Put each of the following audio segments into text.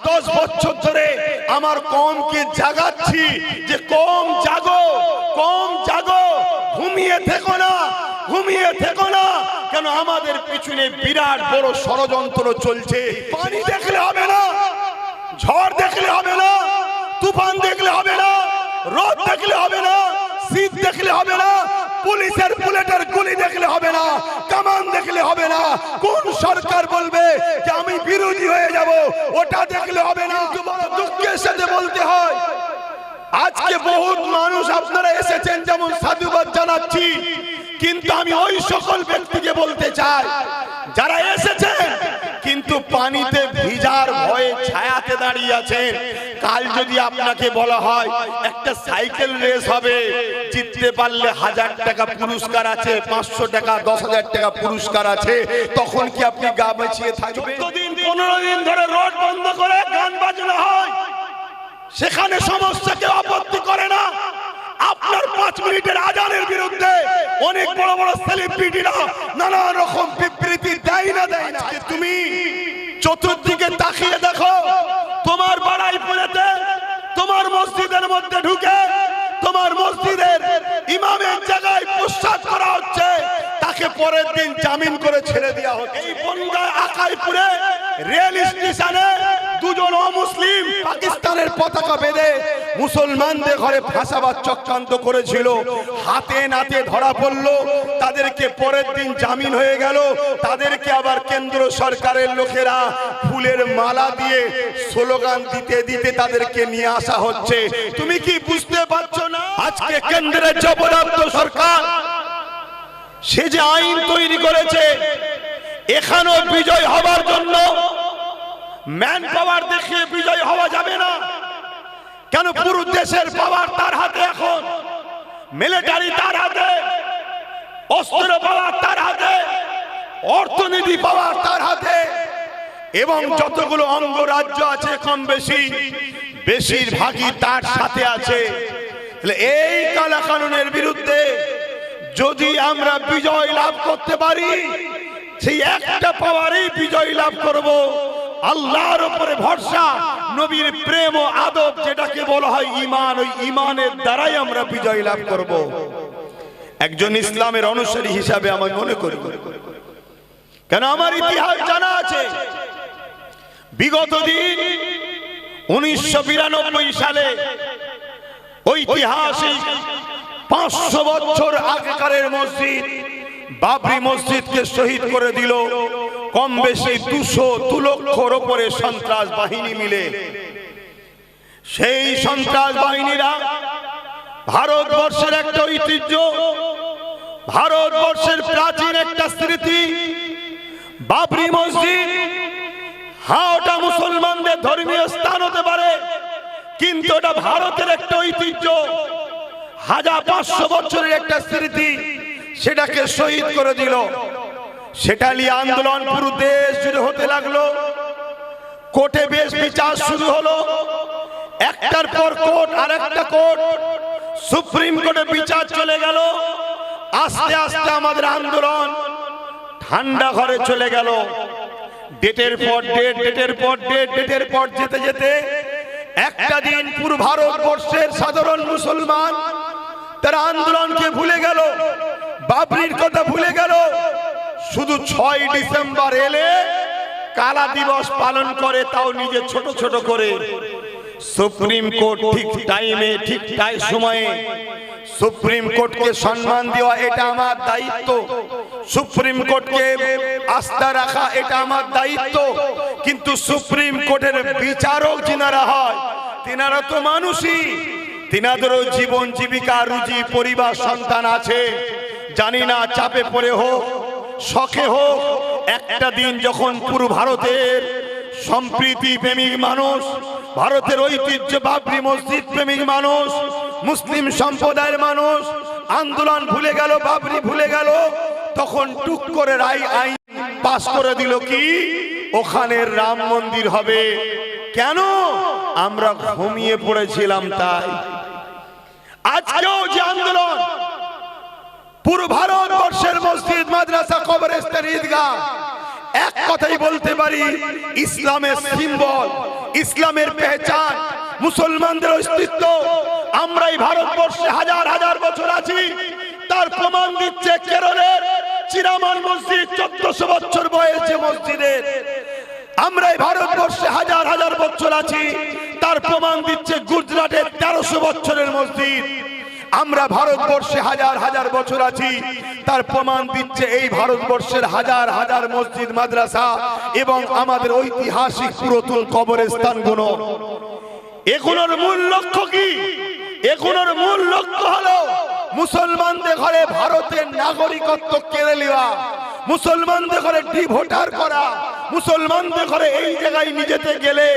দশ বছর ধরে আমার কমকে জাগাচ্ছি যে কম জাগো কম জাগো, ঘুমিয়ে থেকো না, ঘুমিয়ে থেকো না। কেন আমাদের পিছনে বিরাট বড় ষড়যন্ত্র চলছে। পানি দেখলে হবে না, ঝড় দেখলে হবে না, তুফান দেখলে হবে না রোদ দেখলে হবে না, শীত দেখলে হবে না, পুলিশের বুলেটের গুলি দেখলে হবে না, কামান দেখলে হবে না। কোন সরকার বলবে যে আমি বিরোধী হয়ে যাব ওটা দেখলে হবে না। দুঃখের সাথে বলতে হয় আজকে বহুত মানুষ আপনারা এসেছেন যেমন সাধুবাদ জানাচ্ছি কিন্তু আমি ওই সকল ব্যক্তিকে বলতে চাই যারা এসেছেন কিন্তু পানিতে ভিজার ভয়ে ছায়াতে দাঁড়িয়ে আছেন। কাল যদি আপনাকে বলা হয় একটা সাইকেল রেস হবে জিততে পারলে হাজার টাকা পুরস্কার আছে পাঁচশো টাকা দশ হাজার টাকা পুরস্কার আছে তখন কি আপনি গা বাঁচিয়ে থাকবেন? পনেরো দিন ধরে রোড বন্ধ করে গান বাজনা হয়। সেখানে সমস্যাকে আপত্তি করে না। আপনার পাঁচ মিনিটের আজানের বিরুদ্ধে অনেক বড় বড় সেলিব্রিটিরা নানা রকম বিবৃতি দেয় না দেয় না। তুমি চতুর্দিকে তাকিয়ে দেখো, তোমার বাড়াই পড়েতে তোমার মসজিদের মধ্যে ঢুকে, তোমার মসজিদের ইমামের হচ্ছে তাকে পরের দিন জামিন করে ছেড়ে দেওয়া হচ্ছে। এই বনগাঁ আকাইপুরে রেল স্টেশনে দুজন অমুসলিম পাকিস্তানের পতাকা বেঁধে মুসলমানদের ঘরে ফাঁসাবার চক্রান্ত করেছিল। হাতে নাতে ধরা পড়ল তাদেরকে পরের দিন জামিন হয়ে গেল। তাদেরকে আবার কেন্দ্র সরকারের লোকেরা ফুলের মালা দিয়ে স্লোগান দিতে দিতে তাদেরকে নিয়ে আসা হচ্ছে। তুমি কি বুঝতে পারছ না? আজকে কেন্দ্রের জবরদস্ত সরকার সে যে আইন তৈরি করেছে এখানেও বিজয় হবার জন্য ম্যান পাওয়ার দেখিয়ে বিজয় হওয়া যাবে না। কেন পুরো দেশের পাওয়ার তার হাতে এখন? মিলিটারি তার হাতে অস্ত্র পাওয়ার তার হাতে অর্থনীতি পাওয়ার তার হাতে এবং যতগুলো অঙ্গরাজ্য আছে কম বেশি বেশিরভাগই তার সাথে আছে। তাহলে এই কালা কানুনের বিরুদ্ধে যদি আমরা বিজয় লাভ করতে পারি সেই একটা পাওয়ারেই বিজয় লাভ করব। আল্লাহর উপরে ভরসা নবীর প্রেম ও আদব যেটাকে বলা হয় ইমান ওই ইমানের দ্বারাই আমরা বিজয় লাভ করব। একজন ইসলামের অনুসারী হিসাবে আমি মনে করি। কেন? আমার ইতিহাস জানা আছে। বিগত দিন উনিশশো বিরানব্বই সালে ঐতিহাসিক পাঁচশো বছর আগেকারের মসজিদ। বাবরি মসজিদকে শহীদ করে দিল। কম বেশি দুশো দু লক্ষর ওপরে সন্ত্রাস বাহিনী মিলে। সেই সন্ত্রাস বাহিনীরা ভারতবর্ষের একটা ঐতিহ্য, ভারতবর্ষের প্রাচীন একটা স্মৃতি। বাবরি মসজিদ হ্যাঁ ওটা মুসলমানদের ধর্মীয় স্থান হতে পারে, কিন্তু ওটা ভারতের একটা ঐতিহ্য। হাজার পাঁচশো বছরের একটা স্মৃতি সেটাকে শহীদ করে দিল। সেটা নিয়ে আন্দোলন পুরো দেশ জুড়ে হতে লাগল। কোর্টে বেশ বিচার শুরু হলো। একটার পর কোর্ট আর একটা কোর্ট, সুপ্রিম কোর্টে বিচার চলে গেল। আস্তে আস্তে আমাদের আন্দোলন ঠান্ডা ঘরে চলে গেল। ডেটের পর ডেট, ডেটের পর ডেট, ডেটের পর যেতে যেতে একটা দিন পুরো ভারতবর্ষের সাধারণ মুসলমান তারা আন্দোলনকে ভুলে গেল, বাবরির কথা ভুলে গেল। শুধু ছয় ডিসেম্বর এলে কালা দিবস পালন করে, তাও নিজে ছোট ছোট করে। সুপ্রিম কোর্ট ঠিক টাইমে ঠিক টাই সময়ে সুপ্রিম কোর্টকে সম্মান দেওয়া, এটা আমার দায়িত্ব। সুপ্রিম কোর্টকে আস্থা রাখা, এটা আমার দায়িত্ব। কিন্তু সুপ্রিম কোর্টের বিচারক যিনারা হয়, তিনারা তো মানুষই। তিনাদেরও জীবন জীবিকা, রুজি, পরিবার, সন্তান আছে। জানি না চাপে পড়ে হোক, শখে হোক, একটা দিন যখন পুরো ভারতের সম্প্রীতি প্রেমিক মানুষ, ভারতের ঐতিহ্য বাবরি মসজিদ প্রেমিক মানুষ, মুসলিম সম্প্রদায়ের মানুষ আন্দোলন ভুলে গেল, বাবরি ভুলে গেল, তখন টুক করে রায় আইন পাস করে দিল কি? ওখানে রাম মন্দির হবে। কেন? আমরা ঘুমিয়ে পড়েছিলাম তাই। আজকেও যে আন্দোলন, পুরো ভারতবর্ষের মসজিদ, মাদ্রাসা, কবরস্থান, ঈদগাহ, এক কথাই বলতে পারি, ইসলামের সিম্বল, ইসলামের পেহচান, মুসলমানদের অস্তিত্ব। আমরা এই ভারতবর্ষে হাজার হাজার বছর আছি, তার প্রমাণ দিচ্ছে কেরলের চিরামান মসজিদ, চোদ্দশো বছর বয়স মসজিদের। আমরা এই ভারতবর্ষে হাজার হাজার বছর আছি। তার প্রমাণ দিচ্ছে গুজরাটের তেরোশো বছরের মসজিদ। আমরা ভারতবর্ষে হাজার হাজার বছর আছি। তার প্রমাণ দিচ্ছে এই ভারতবর্ষের হাজার হাজার মসজিদ, মাদ্রাসা এবং আমাদের ঐতিহাসিক পুরাতন কবরস্থানগুলো। এগুলোর মূল লক্ষ্য কি? এগুলোর মূল লক্ষ্য হলো মুসলমানদের ঘরে ভারতের নাগরিকত্ব কেড়ে নেওয়া, মুসলমানদের ঘরে ডিভোটার করা মুসলমানদের ঘরে এই জায়গায় নিজেতে গেলে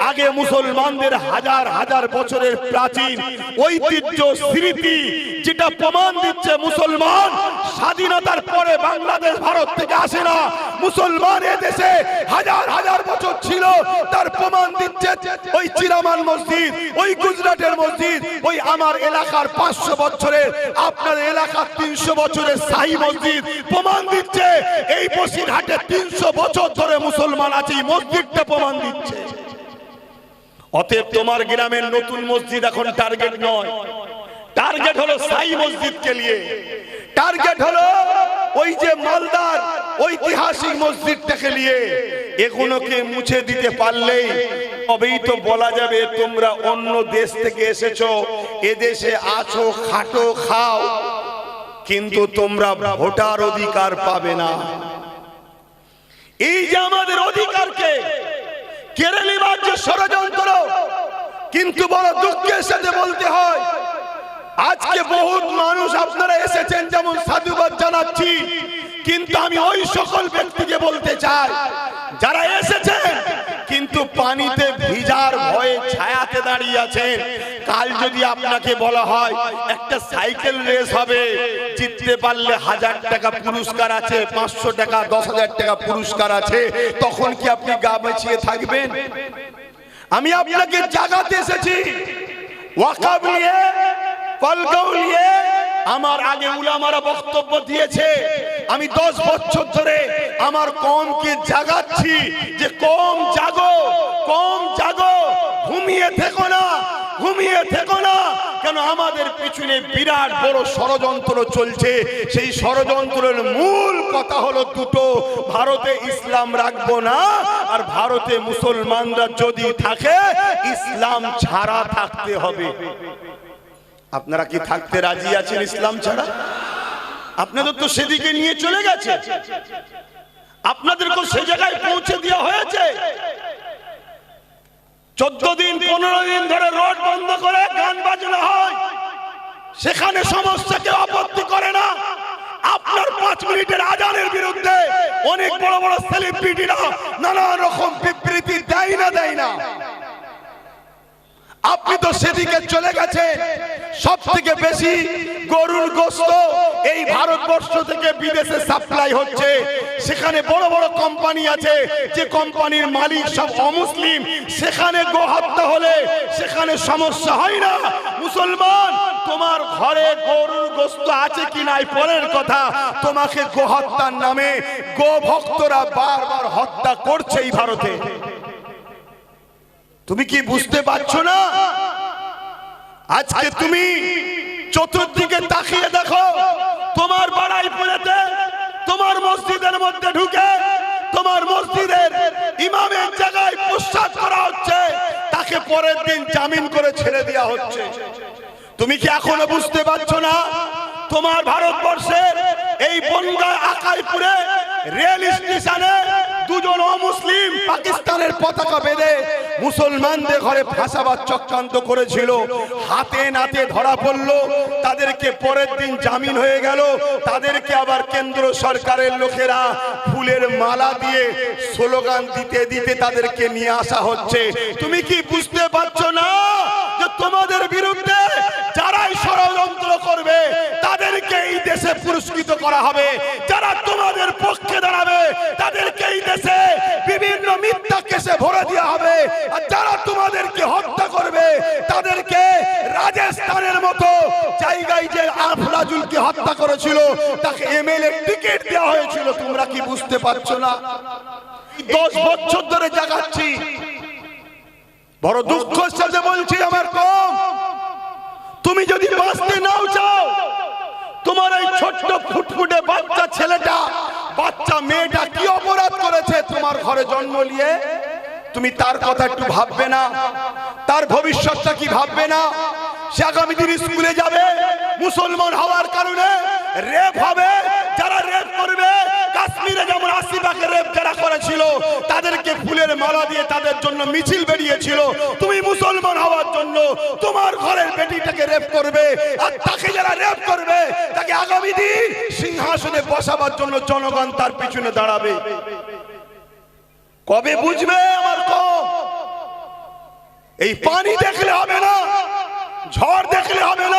আগে মুসলমানদের হাজার হাজার বছরের প্রাচীন ঐতিহ্য স্মৃতি যেটা প্রমাণ দিচ্ছে মুসলমান, স্বাধীনতার পরে বাংলাদেশ ভারত থেকে আসে না। মুসলমান দেশে হাজার হাজার বছর ছিল, তার প্রমাণ দিচ্ছে ওই চিরামান মসজিদ, ওই গুজরাটের মসজিদ, ওই আমার এলাকার পাঁচশো বছরের, আপনার এলাকার তিনশো বছরের শাহী মসজিদ। প্রমাণ দিচ্ছে এই বসিরহাটে তিনশো বছর ধরে মুসলমান আছে, এই মসজিদটা প্রমাণ দিচ্ছে। অতএব তোমার গ্রামের নতুন মসজিদ এখন টার্গেট নয়। টার্গেট হলো সাই মসজিদকে নিয়ে। টার্গেট হলো ওই যে মালদার ঐতিহাসিক মসজিদটাকে নিয়ে। এগুলোকে মুছে দিতে পারলেই তবেই তো বলা যাবে তোমরা অন্য দেশ থেকে এসেছ এদেশে আছো খাটো খাও। কিন্তু তোমরা ভোটার অধিকার পাবে না। এই যে আমাদের অধিকারকে কেড়ে নেবার যে ষড়যন্ত্র কিন্তু বড় দুঃখের সাথে বলতে হয় আজকে বহুত মানুষ আপনারা এসেছেন যেমন সাধুবাদ জানাচ্ছি, কিন্তু আমি ওই সকল ব্যক্তিকে বলতে চাই, যারা এসেছেন, কিন্তু পানিতে ভিজার ভয়ে ছায়াতে দাঁড়িয়ে আছেন। কাল যদি আপনাকে বলা হয়, একটা সাইকেল রেস হবে, জিততে পারলে হাজার টাকা পুরস্কার আছে, পাঁচশো টাকা, দশ হাজার টাকা পুরস্কার আছে, তখন কি আপনি গা বাঁচিয়ে থাকবেন? আমি আপনাকে জাগাতে এসেছি। ওয়াকাব নিয়ে কলগাঁও আমার আগে উলামারা বক্তব্য দিয়েছে। আমি দশ বছর ধরে আমার কমকে জাগাচ্ছি যে কম জাগো কম জাগো, ঘুমিয়ে থেকো না, ঘুমিয়ে থেকো না। কেন আমাদের পিছনে বিরাট বড় ষড়যন্ত্র চলছে। সেই ষড়যন্ত্রের মূল কথা হলো দুটো, ভারতে ইসলাম রাখব না, আর ভারতে মুসলমানরা যদি থাকে, ইসলাম ছাড়া থাকতে হবে। আপনারা কি থাকতে রাজি আছেন ইসলাম ছাড়া? আপনাদের তো সেদিকে নিয়ে চলে গেছে। আপনাদেরকে সে জায়গায় পৌঁছে দেওয়া হয়েছে। চোদ্দ দিন, পনেরো দিন ধরে রোড বন্ধ করে গান বাজনা হয়। সেখানে সমস্যা কেউ আপত্তি করে না। আপনার পাঁচ মিনিটের আজানের বিরুদ্ধে অনেক বড় বড় সেলিব্রিটিরা নানা রকম বিবৃতি দেয় না দেয় না। আপনি তো সেদিকে চলে গেছেন। সব থেকে বেশি গরুর গোস্ত এই ভারতবর্ষ থেকে বিদেশে সাপ্লাই হচ্ছে। সেখানে বড় বড় কোম্পানি আছে। যে কোম্পানির মালিক সব অমুসলিম। সেখানে গো হত্যা হলে সেখানে সমস্যা হয় না। মুসলমান তোমার ঘরে গরুর গোস্ত আছে কি নাই? পরের কথা তোমাকে গো হত্যার নামে গো ভক্তরা বারবার হত্যা করছে এই ভারতে। তুমি কি বুঝতে পারছ না? আজকে তুমি চতুর্দিকে তাকিয়ে দেখো তোমার বাড়াই পড়েতে তোমার মসজিদের মধ্যে ঢুকে তোমার মসজিদের ইমামের জায়গায় প্রস্তাব করা হচ্ছে তাকে পরের দিন জামিন করে ছেড়ে দেওয়া হচ্ছে। তুমি কি এখনও বুঝতে পারছ না? তোমার ভারতবর্ষের এই বনগা আকাইপুরে রেল স্টেশনে দুজন অমুসলিম পাকিস্তানের পতাকা বেঁধে মুসলমানদের ঘরে ফাঁসাবার চক্রান্ত করেছিল। হাতে নাতে ধরা পড়ল, তাদেরকে পরের দিন জামিন হয়ে গেল। তাদেরকে আবার কেন্দ্র সরকারের লোকেরা ফুলের মালা দিয়ে স্লোগান দিতে দিতে তাদেরকে নিয়ে আসা হচ্ছে। তুমি কি বুঝতে পারছ না যে তোমাদের বিরুদ্ধে যারাই ষড়যন্ত্র করবে, তাদেরকে এই দেশে পুরস্কৃত করা হবে? যারা তোমাদের আফরাজুলকে হত্যা করেছিল, তাকে এমএলএ টিকিট দেওয়া হয়েছিল, তোমরা কি বুঝতে পারছ না? দশ বছর ধরে জাগাচ্ছি। বড় দুঃখের সাথে বলছি, আমার কম। তুমি যদি বাঁচতে নাও চাও, তোমার এই ছোট্ট ফুটফুটে বাচ্চা ছেলেটা, বাচ্চা মেয়েটা কি অপরাধ করেছে? তোমার ঘরে জন্ম নিয়ে? তুমি তার কথা একটু ভাববে না? তার ভবিষ্যৎটা কি ভাববে না? সে আগামী দিন স্কুলে যাবে। মুসলমান হওয়ার কারণে রেপ হবে, যারা রেপ করবে, কাশ্মীরে যেমন আশিবাকে রেপ যারা করেছিল, তাদেরকে ফুলের মালা দিয়ে তাদের জন্য মিছিল বেরিয়েছিল। তুমি মুসলমান হওয়ার জন্য তোমার ঘরের বেটিটাকে রেপ করবে, আর তাকে যারা রেপ করবে, তাকে আগামী দিন সিংহাসনে বসাবার জন্য জনগণ তার পিছনে দাঁড়াবে। কবে বুঝবে আমার কম? এই পানি দেখলে হবে না, ঝড় দেখলে হবে না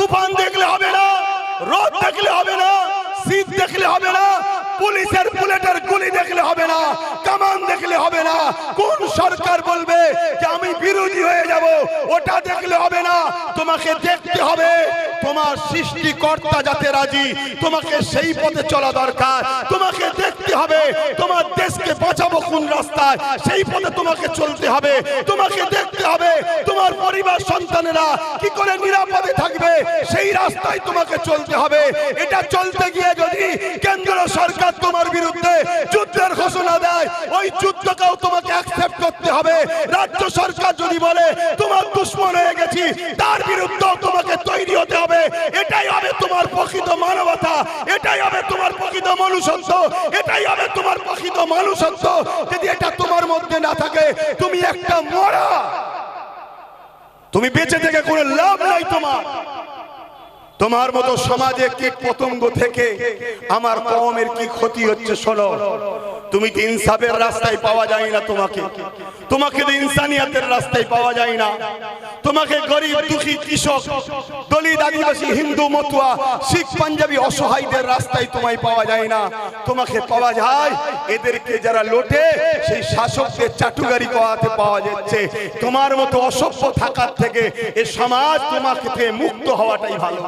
তুফান দেখলে হবে না রোদ দেখলে হবে না শীত দেখলে হবে না, পুলিশের বুলেটের গুলি দেখলে হবে না, কামান দেখলে হবে না। কোন সরকার বলবে যে আমি বিরোধী হয়ে যাব? ওটা দেখলে হবে না। তোমাকে দেখতে হবে, তোমার সৃষ্টিকর্তা যাতে রাজি, তোমাকে সেই পথে চলা দরকার। তোমাকে দেখতে হবে, তোমার দেশকে বাঁচাবো কোন রাস্তায়, সেই পথে তোমাকে চলতে হবে। তোমাকে দেখতে হবে তোমার পরিবার সন্তানেরা কি করে নিরাপদে থাকবে? সেই রাস্তায় তোমাকে চলতে হবে। এটা চলতে গিয়ে যদি কেন্দ্র সরকার তোমার বিরুদ্ধে যুদ্ধের ঘোষণা দেয়, ওই যুদ্ধকেও তোমাকে অ্যাকসেপ্ট করতে হবে। রাজ্য সরকার যদি বলে, তোমার দুশ্মন হয়ে গেছি, তার বিরুদ্ধেও তোমাকে তৈরি হতে হবে। এটাই হবে তোমার প্রকৃত মানবতা। এটাই হবে তোমার প্রকৃত মনুষ্যত্ব। এটাই হবে তোমার প্রকৃত মানুষত্ব যদি এটা তোমার মধ্যে না থাকে, তুমি একটা মরা। তুমি বেঁচে থেকে কোনো লাভ নাই তোমার। তোমার মতো সমাজে কীট পতঙ্গ থেকে আমার কমের কি ক্ষতি হচ্ছে শোনো? তুমি তো ইনসাফের রাস্তায় পাওয়া যায় না তোমাকে। তোমাকে তো ইনসানিয়াতের রাস্তায় পাওয়া যায় না। তোমাকে গরিব, দুঃখী, কৃষক, দলিত, আদিবাসী, হিন্দু, মতুয়া, শিখ, পাঞ্জাবি, অসহায়দের রাস্তায় তোমায় পাওয়া যায় না। তোমাকে পাওয়া যায় এদেরকে যারা লোটে, সেই শাসকদের চাটুগারি করাতে পাওয়া যাচ্ছে। তোমার মতো অসভ্য থাকার থেকে এ সমাজ তোমাকে মুক্ত হওয়াটাই ভালো।